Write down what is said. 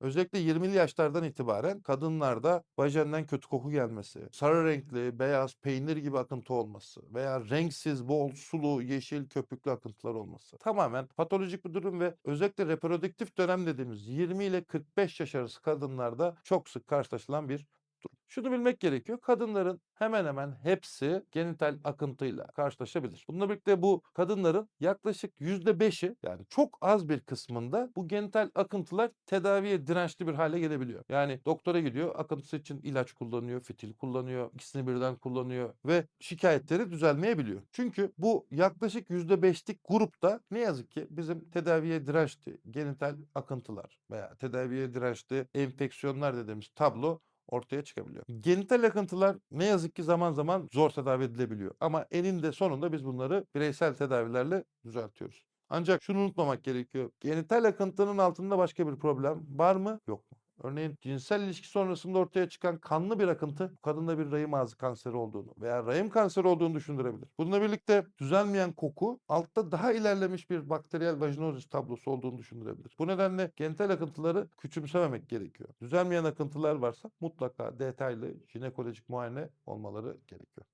Özellikle 20'li yaşlardan itibaren kadınlarda vajenden kötü koku gelmesi, sarı renkli, beyaz, peynir gibi akıntı olması veya renksiz, bol, sulu, yeşil, köpüklü akıntılar olması. Tamamen patolojik bir durum ve özellikle reproduktif dönem dediğimiz 20 ile 45 yaş arası kadınlarda çok sık karşılaşılan bir. Şunu bilmek gerekiyor. Kadınların hemen hemen hepsi genital akıntıyla karşılaşabilir. Bununla birlikte bu kadınların yaklaşık %5'i yani çok az bir kısmında bu genital akıntılar tedaviye dirençli bir hale gelebiliyor. Yani doktora gidiyor, akıntısı için ilaç kullanıyor, fitil kullanıyor, ikisini birden kullanıyor ve şikayetleri düzelmeyebiliyor. Çünkü bu yaklaşık %5'lik grupta ne yazık ki bizim tedaviye dirençli genital akıntılar veya tedaviye dirençli enfeksiyonlar dediğimiz tablo ortaya çıkabiliyor. Genital akıntılar ne yazık ki zaman zaman zor tedavi edilebiliyor. Ama eninde sonunda biz bunları bireysel tedavilerle düzeltiyoruz. Ancak şunu unutmamak gerekiyor. Genital akıntının altında başka bir problem var mı? Yok? Örneğin cinsel ilişki sonrasında ortaya çıkan kanlı bir akıntı kadında bir rahim ağzı kanseri olduğunu veya rahim kanseri olduğunu düşündürebilir. Bununla birlikte düzelmeyen koku altta daha ilerlemiş bir bakteriyel vajinozis tablosu olduğunu düşündürebilir. Bu nedenle genital akıntıları küçümsememek gerekiyor. Düzelmeyen akıntılar varsa mutlaka detaylı jinekolojik muayene olmaları gerekiyor.